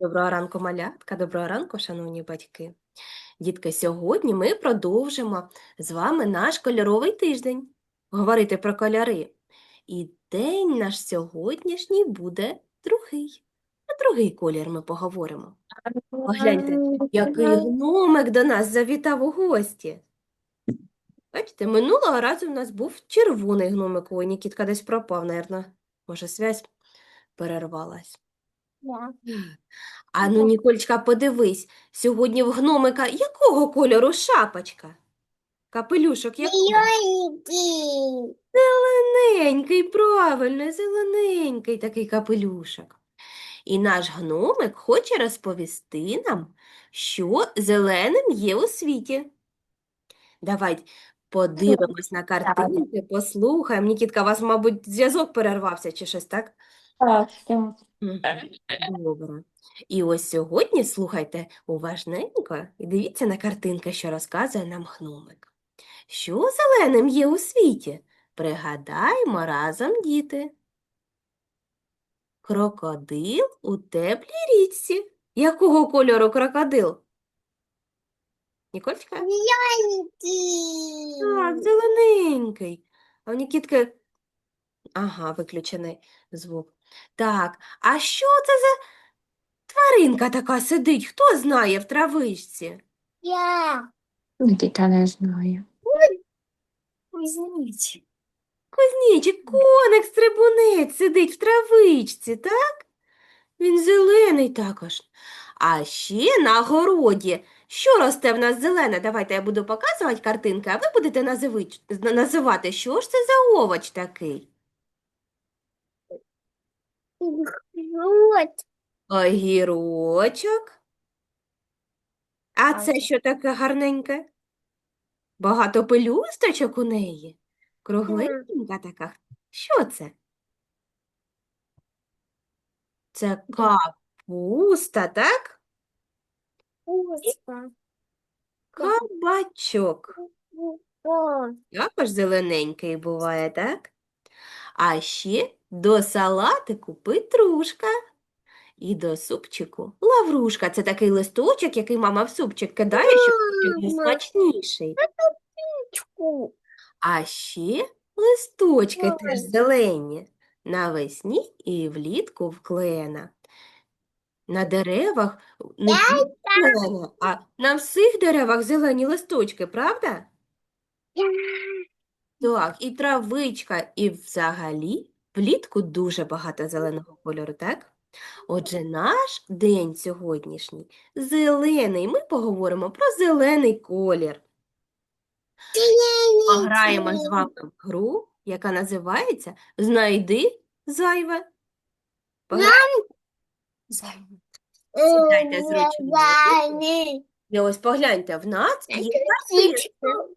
Доброго ранку, малятка, доброго ранку, шановні батьки. Дітки, сьогодні ми продовжимо з вами наш кольоровий тиждень говорити про кольори. І день наш сьогоднішній буде другий. Про другий колір ми поговоримо. Погляньте, який гномик до нас завітав у гості. Бачите, минулого разу в нас був червоний гномик. Ой, Нікітка десь пропав, наверно. Може, связь перервалась. А ну, Ніколечка, подивись, сьогодні в гномика якого кольору шапочка? Капелюшок якого? Зелененький. Зелененький, правильно, зелененький такий капелюшок. І наш гномик хоче розповісти нам, що зеленим є у світі. Давай подивимось на картинки, послухаємо. Нікітка, у вас, мабуть, зв'язок перервався чи щось, так? Так, все. Мгм. Добре. І ось сьогодні слухайте уважненько і дивіться на картинки, що розказує нам гномик. Що зеленим є у світі? Пригадаймо разом, діти. Крокодил у теплій річці. Якого кольору крокодил? Нікольчка? Зелененький. Так, зелененький. А у Нікітки. Ага, виключений звук. Так, а що це за тваринка така сидить? Хто знає в травичці? Я. Діта не знає. Извините. Кузнічик, коник-стрибунець сидить в травичці, так? Він зелений також. А ще на городі. Що росте в нас зелене? Давайте я буду показувати картинки, а ви будете називить- називати, що ж це за овоч такий? Вот. Огірочок. А це що таке гарненьке? Багато пелюсточок у неї. Кругленька така. Що це? Це капуста, так? Вкусно. Кабачок. Також зелененький буває, так? А ще до салатику петрушка. І до супчику лаврушка. Це такий листочок, який мама в супчик кидає, щоб супчик був смачніший. А ще листочки теж зелені. Навесні і влітку вклеєна. На деревах не тільки а на всіх деревах зелені листочки, правда? Так, і травичка, і взагалі влітку дуже багато зеленого кольору, так? Отже, наш день сьогоднішній зелений. Ми поговоримо про зелений колір. Пограємо з вами в гру, яка називається Знайди зайве. Пограємо? Сідайте зручно. І ось погляньте, в нас є картинка.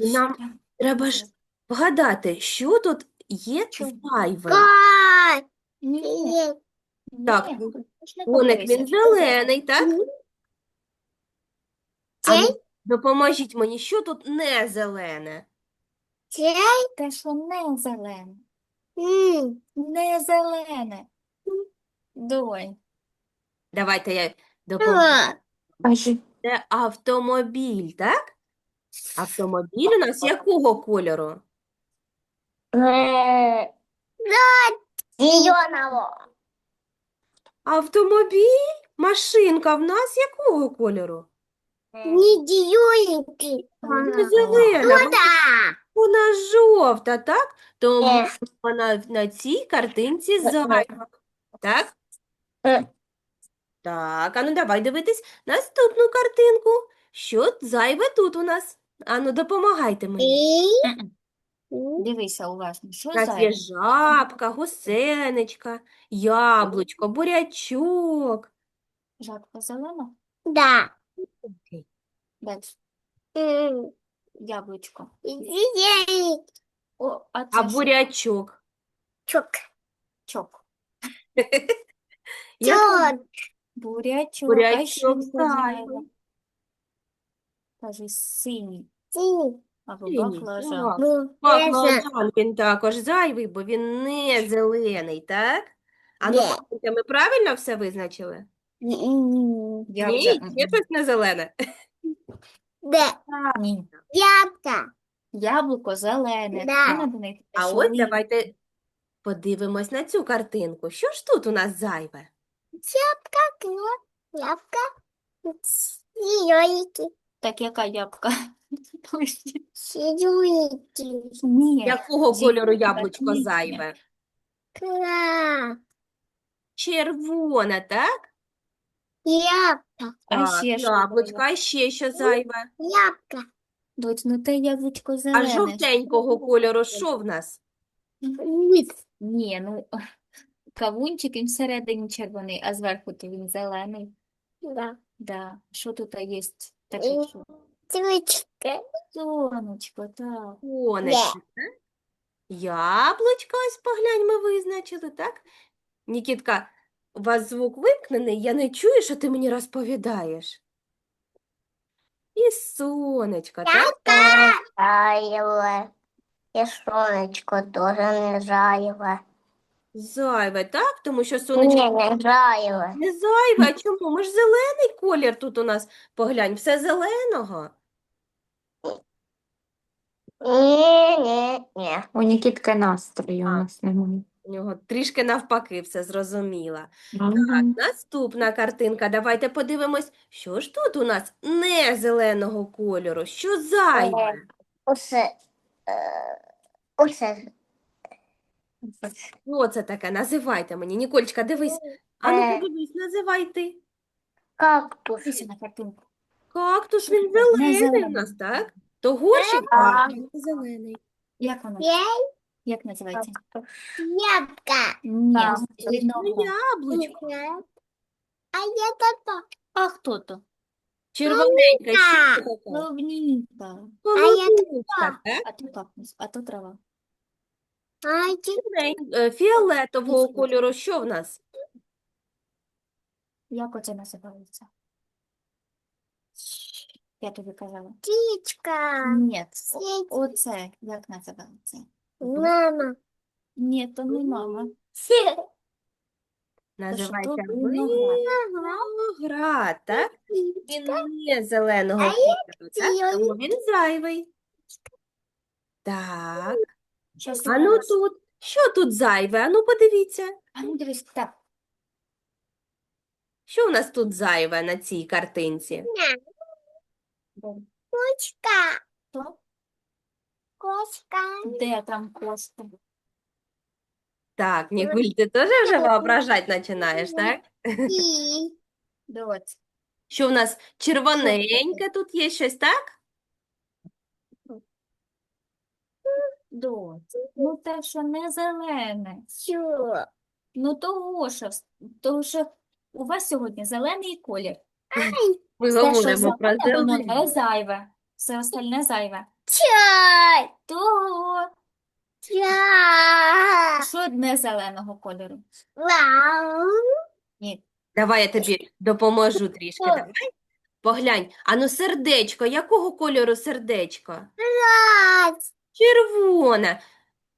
І нам треба ж вгадати, що тут є зайве. Кот. Нет. Так, Коник він зелений, так? А ну, допоможіть мені, що тут не зелене? Чай. Те, що не зелене. М. Не зелене. Донь. Давайте я допоможу. Це автомобіль, так? Автомобіль у нас якого кольору? Зеленого. Автомобіль? Машинка в нас якого кольору? Не зелененький. Не зелена, вона- вона жовта, так? Тому Е. вона на цій картинці зайва. Так? Е. Так, а ну давай дивитись наступну картинку. Що зайве тут у нас? Ану, допомагайте мені. Дивися уважно. Що У нас є жабка, гусеничка, яблучко, бурячок. Жабка зелена? Да. Далі. М. Яблучко. Зеленый. О, а А що? бурячок? Чок. Чок. Як Чок. Бурячок. А бурячок зайвий? Кажи синій. Синій, баклажан. так. Ну. Баклажан він також зайвий, бо він не зелений, так? А ну, Ні. ми правильно все визначили? Я Ні, вже, є щось не зелене. Де? Ні. Ябка. Яблуко зелене. Да. А ось давайте подивимось на цю картинку. Що ж тут у нас зайве? Ябка. Ябка. Сироики. Так, яка ябка? Ні. Якого зі- кольору яблучко ні. зайве? Кра. Червоне, так? Ябка. А Так, ще що яблучко, а ще що зайве? Ябка. Доць, ну те яблучко А зелене. жовтенького кольору що в нас? Ні, ну кавунчик він всередині червоний, а зверху то він зелений. Да. Да. Що тут є що? Цвечка. Сонечко, так. Сонечко, так? Яблучко, ось поглянь, ми визначили, так? Нікітка, у вас звук вимкнений, я не чую, що ти мені розповідаєш. І сонечко, так? Теж не зайве. Зайве, так? Тому що сонечко Ні, не зайве. не зайве. А чому? Ми ж зелений колір тут у нас, поглянь, все зеленого. Ні, ні, ні. У Нікітки настрою у нас немає. У нього трішки навпаки все зрозуміла. Мгм. Наступна картинка. Давайте подивимось, що ж тут у нас не зеленого кольору, що зайве. Усе. е, Усе. Що це таке? Називайте мені. Нікольчка, дивись. А ну Е. подивись, називай ти. Кактус. Дивися на картинку. Кактус, він зелений у нас, так? То горщик а, він зелений. Як воно? Як називається? ябка. Ні, зеленого. Ну, яблучко. А я тата. А хто то? Червоненьке, що це таке? Я Полуничка. А то кактус, а то трава. Е, Фіолетового кольору, що в нас? Як оце називається? Я тобі казала. птичка. Ні, о- оце, як називається? Мама. Ні, то не мама. Називається то виноград. виноград, так? Він не зеленого кольору, так? Тому він зайвий. Так. Щас А ну тут, що тут зайве? А ну подивіться. А ну дивись, так. Що у нас тут зайве на цій картинці? Кошка. То? Кошка. Де там кошка? Так, Нікуль, ти теж вже воображати починаєш, так? І. Що в нас червоненьке тут є щось, так? Доць. Ну те, що не зелене. Що? Ну того що, того що у вас сьогодні зелений колір. Ми говоримо про зелене, воно не зайве. Все остальне зайве. Чай. Того, Чай. що не зеленого кольору. Вау. Ні, Давай я тобі допоможу трішки. Давай. Поглянь. Ану, сердечко. Якого кольору сердечко? Раз. Червоне.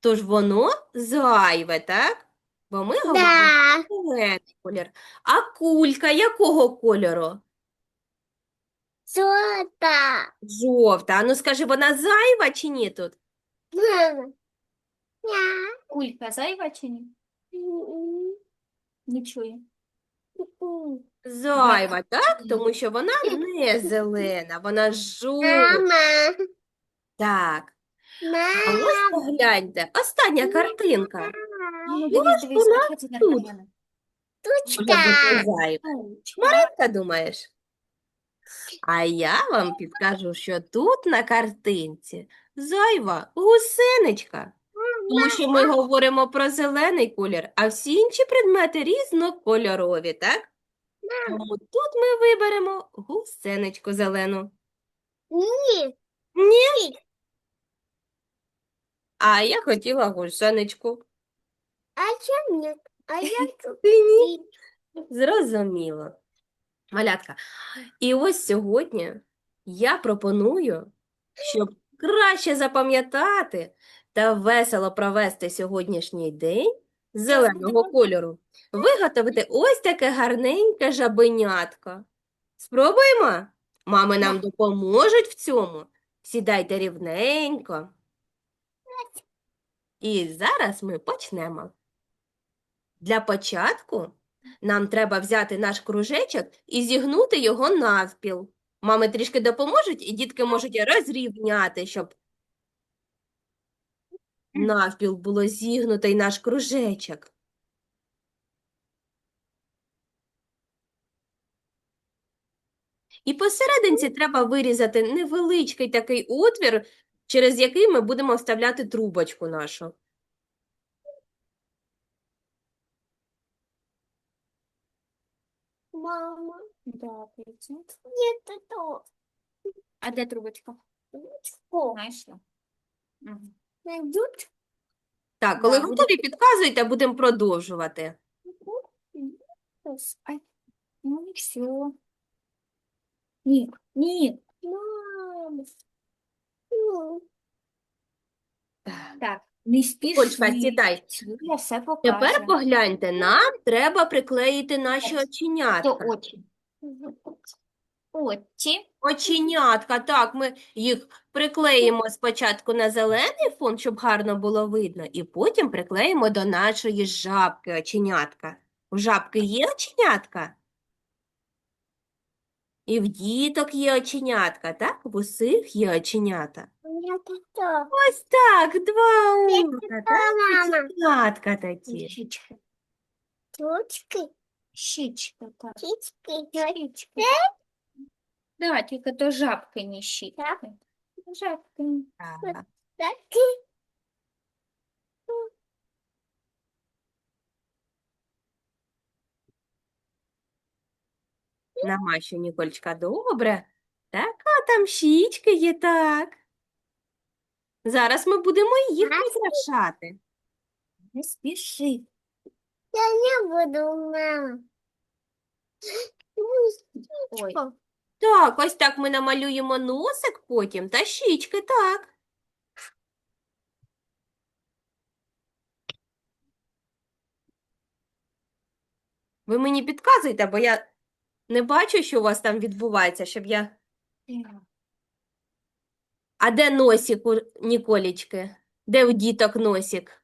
Тож воно зайве, так? Бо ми говоримо Да. про зелений колір. А кулька якого кольору? Золото. Жовта. Ану, скажи, вона зайва чи ні тут? Мама. Я. кулька зайва чи ні? Не чую. Зайва, так? Тому що вона не зелена, вона жовта. Мама. Так. А ось погляньте, остання картинка. Ось вона тут. Тучка. Маринка, думаєш? А я вам підкажу, що тут на картинці зайва гусеничка. Тому що ми говоримо про зелений колір, а всі інші предмети різнокольорові, так? Тому тут ми виберемо гусеничку зелену. Ні. Ні? А я хотіла гусеничку. А я нет. А я. Ти ні? Зрозуміло. Малятка. І ось сьогодні я пропоную, щоб краще запам'ятати та весело провести сьогоднішній день, зеленого кольору, виготовити ось таке гарненьке жабенятко. Спробуємо? Мами нам допоможуть в цьому. Сідайте рівненько. І зараз ми почнемо. Для початку нам треба взяти наш кружечок і зігнути його навпіл. Мами трішки допоможуть, і дітки можуть розрівняти, щоб навпіл було зігнутий наш кружечок. І посерединці треба вирізати невеличкий такий отвір, через який ми будемо вставляти трубочку нашу. Мама, Да, Катя. где-то. А де трубочка? Знайшла. Найдут. Так, коли Да, буде- готові, підказуйте, будемо продовжувати. Ай, ну і все. Ні, ні. Мама. Так. Не сідай. Я все покажу. Тепер погляньте, нам треба приклеїти наші То оченятка. очі. Очі. Оченятка, так, ми їх приклеїмо спочатку на зелений фон, щоб гарно було видно, і потім приклеїмо до нашої жабки оченятка. У жабки є оченятка? І в діток є оченятка, так? В усіх є оченята. Где-то то. Ось так, два ока, так? мама. Оченятка такі. Щічки. Ручки, Щічка, так. птички, Щічки. Да, тільки то жабки не щічки. Жабки. Так. таки. Намащу, Нікольчка, добре. Так, а там щічки є, так. Зараз ми будемо їх прикрашати. Не спіши. Я не буду, мама. Ой. Так, ось так ми намалюємо носик потім та щічки, так. Ви мені підказуйте, бо я не бачу, що у вас там відбувається, щоб я. А де носик у Ніколічки? Де у діток носик?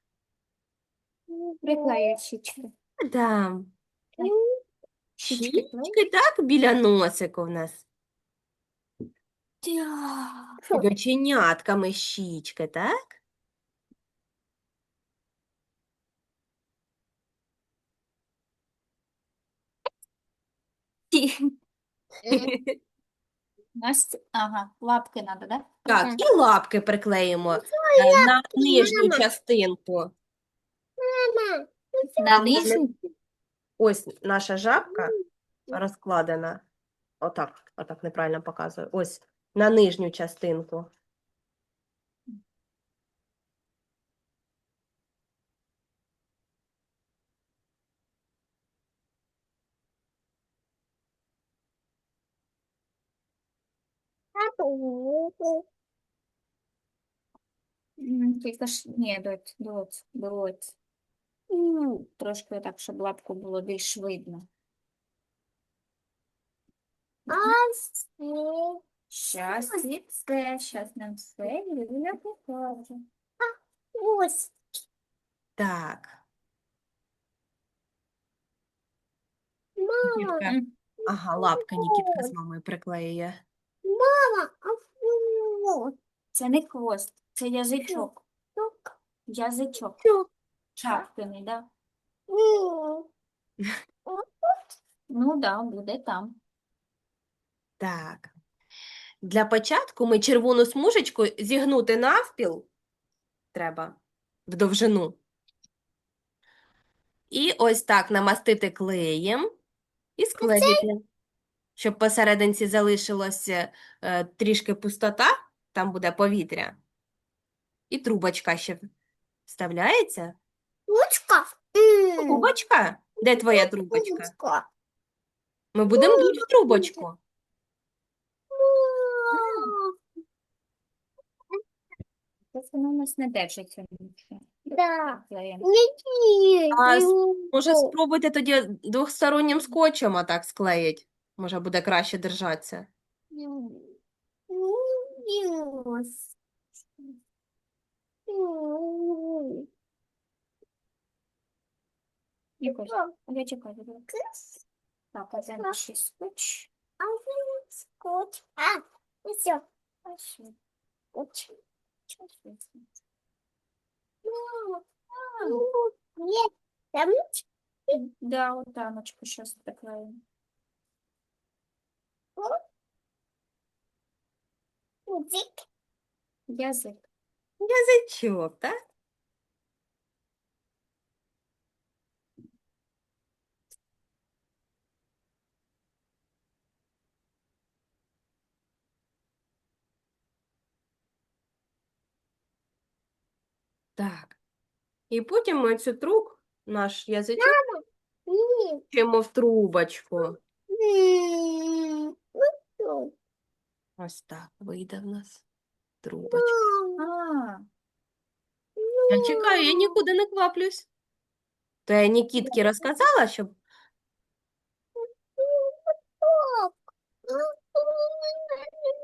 Приклею щічки. Там. Щічки так біля носика у нас. Під оченятками щічки, так? Настя, ага, лапки треба, да? Так, і лапки приклеїмо е, на нижню мама. частинку. Мама. На нижню? Ось наша жабка розкладена. Отак, отак неправильно показую. Ось на нижню частинку. Тільки ж, ні, доць, доць, доць. М, Трошки так, щоб лапку було більш видно. А. Щас і все, щас нам все Юля покаже. Ось. Так. Мама. Ага, лапка Нікітка з мамою приклеює. Мама. А вот. Це не хвост, це язичок. Язичок. Шапкиний, да? Ну, да, буде там. Так. Для початку ми червону смужечку зігнути навпіл треба в довжину. І ось так намастити клеєм і склеїти, щоб посерединці залишилося е, трішки пустота, там буде повітря. І трубочка ще вставляється. Ручка. Трубочка? Де твоя трубочка? Ми будемо дуть в трубочку. Мам. Воно у нас не держиться. нічого. Да. А Може, спробуйте тоді двохстороннім скотчем отак склеїть. Може, буде краще держатися. Якось. Я чекаю. Так, а це наш скотч. Скотч. А, все. Скотч. Ну, Нет, там Да, от тамочку зараз приклеїмо. Язык. Язик. Язичок, так? Так. І потім ми цю труб, наш язичок, Нет. вчимо в трубочку. Что? Ось так вийде в нас трубочка. А, Я чекаю, я нікуди не кваплюсь. То я Нікітки розказала, щоб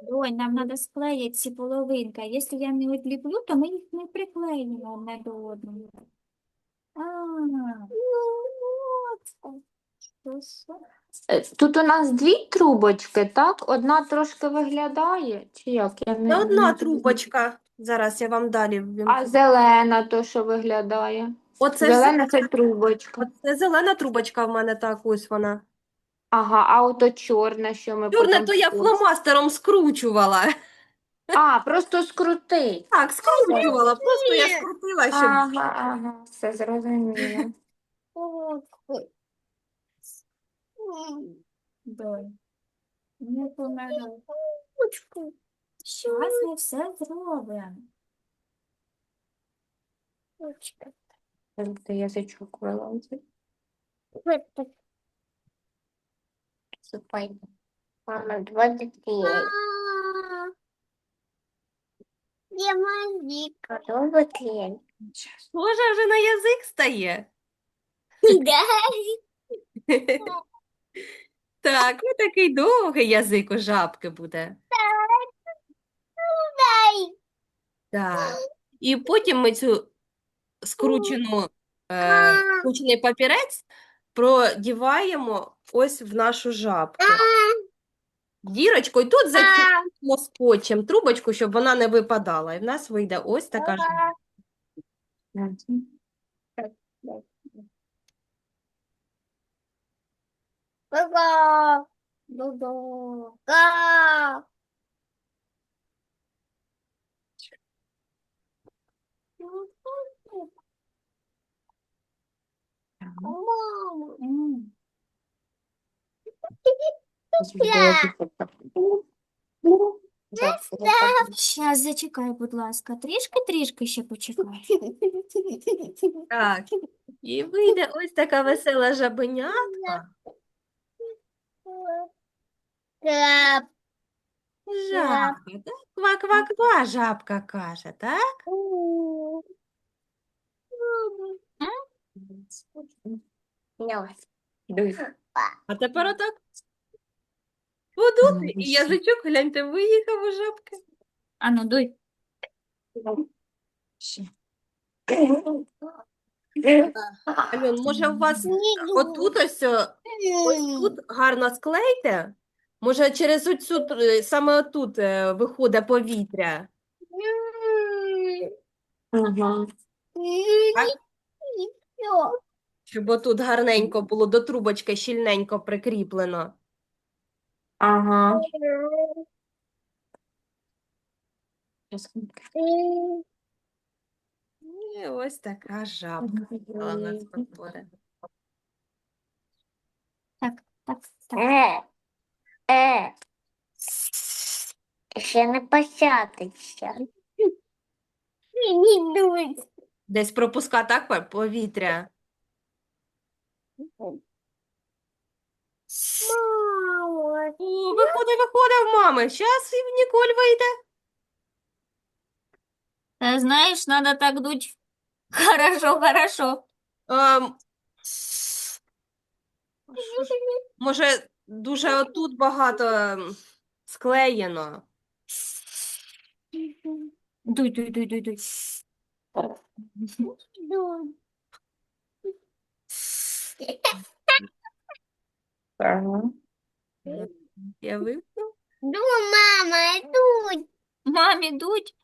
Донь, нам треба склеїти ці половинки. Якщо я не відліплю, то ми їх не приклеїмо одне до одного. А, що це? Е, Тут у нас дві трубочки, так? Одна трошки виглядає, чи як? Я не, одна трубочка. Зараз я вам далі А ввімкну. зелена то, що виглядає. Оце, Зелена це трубочка. оце зелена трубочка в мене так, ось вона. Ага, а ото чорна, що ми Чорне, потім то я фломастером скручувала. А, просто скрутить. Так, скручувала, просто я скрутила, щоб Ага, ага, все зрозуміло. М, Донь. Не помирай. ручку. Щас ми все зробимо. Ручка. Ти язичок вилазить. Вот так. Супай. Мама, два дітей. А, Где мазик? Готовий клей. Схоже вже на язик стає. Да. Так, і такий довгий язик у жабки буде. Так. І потім ми цю скручену, е, скручений папірець продіваємо ось в нашу жабку. Дірочку, і тут затягнемо скотчем трубочку, щоб вона не випадала. І в нас вийде ось така жабка. Мама. Щас зачекай, будь ласка. Трішки-трішки ще почекай. Так. І вийде ось така весела жабенятка. Га. Жабка, так? Ква-ква-ква, жабка каже, так? А тепер отак. Подути, і язичок, гляньте, виїхав у жабки. Ану, дуй. Альон, може у вас отут ось, о, ось тут гарно склейте? Може через оцю, саме отут е, виходить повітря? Ага. Щоб отут гарненько було до трубочки щільненько прикріплено. Ага. І ось така жабка стала у нас виходить. Так, так, так. Е. Е. Ще не посятиться. Не дуй. Десь пропуска так пе- повітря. Мама. О, виходить, виходить в мами. Зараз і Ніколь вийде. Та знаєш, треба так дуть Хорошо, хорошо. Ем, може, дуже отут багато ем, склеєно. Дуй, дуй, дуй, дуй, дуй. Я випну. Ну, мама, иду. Мамі дуть.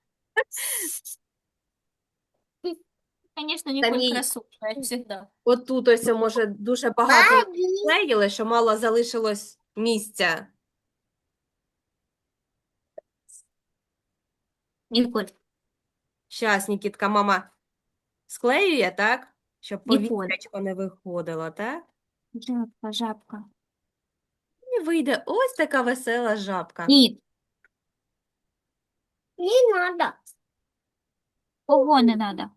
Конечно, Ніколь мій- красуня, як завжди. Отут ось може дуже багато Бабі. що мало залишилось місця. Ніколь, Щас, Нікітка, мама склеює, так? Щоб Ніколь. повітрячко не виходило, так? жабка, жабка. І вийде ось така весела жабка. Ні, Не надо. кого не треба.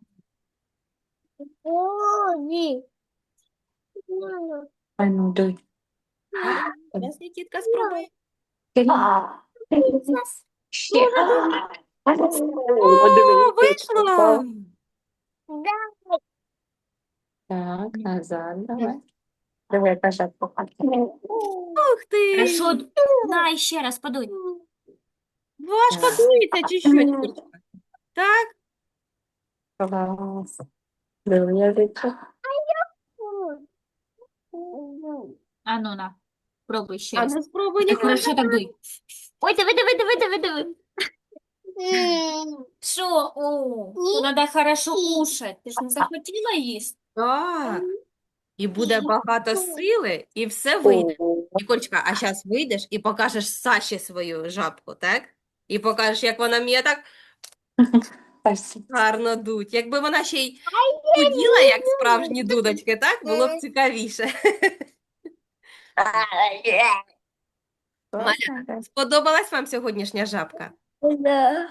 Ой. Мама. А ну, дуй. Зараз Нікітка спробує. Ще. О, вийшло! Да. Так, назад давай. Давай, яка жабка. Ух ти! Хорошо, на, ще раз подуй. Важко Так. дується чи що, Нікітка? Так? Клас. Диви. А ну на, пробуй ще А раз. ну спробуй, Так, Ніколь. хорошо, так дуй. Ой, диви, диви, диви, диви, диви. Що? О, Ні. треба хорошо кушати. Ти ж не захотіла їсти? Так. І буде багато сили, і все вийде. Нікольчка, а зараз вийдеш і покажеш Саші свою жабку, так? І покажеш, як вона вміє так Спасибо. гарно дуть. Якби вона ще й дуділа, як справжні дудочки, так? Було б цікавіше. Класно. Сподобалась вам сьогоднішня жабка? Да.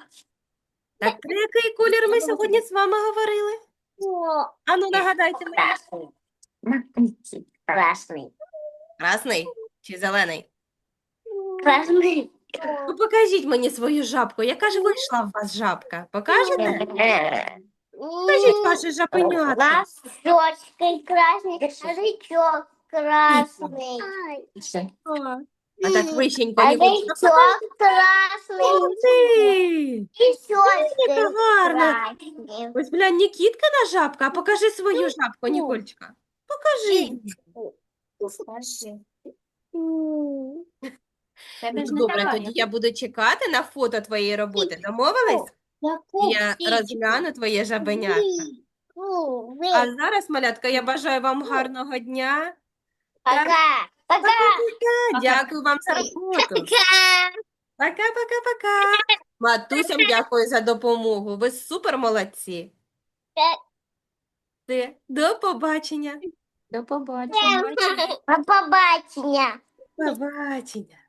Так про який колір ми сьогодні з вами говорили? О, Ану, нагадайте мені. Красный. Макніть. Красный. Красний чи зелений? Красный. Ну, покажіть мені свою жабку. Яка ж вийшла у вас жабка? Покажете? Покажіть ваше жабенятко. Нас щечкой красный, язычок красный. Ще. А так вищенько, А Ніколечка, язычок красный. Ух ти! И щечкой Яка гарна! красный. Ось, глянь, Нікіткина жабка, а покажи свою жабку, Нікольчка. Покажи. Скажи. Тебе ж не Добре, давай. тоді я буду чекати на фото твоєї роботи. Домовились? Я розгляну твоє жабенятко. А зараз, малятка, я бажаю вам гарного дня. Пока. Пока. Та, Дякую вам за роботу. Пока. Пока-пока-пока. Матусям дякую за допомогу. Ви супер молодці. Все, До побачення. До побачення. До побачення. Побачення.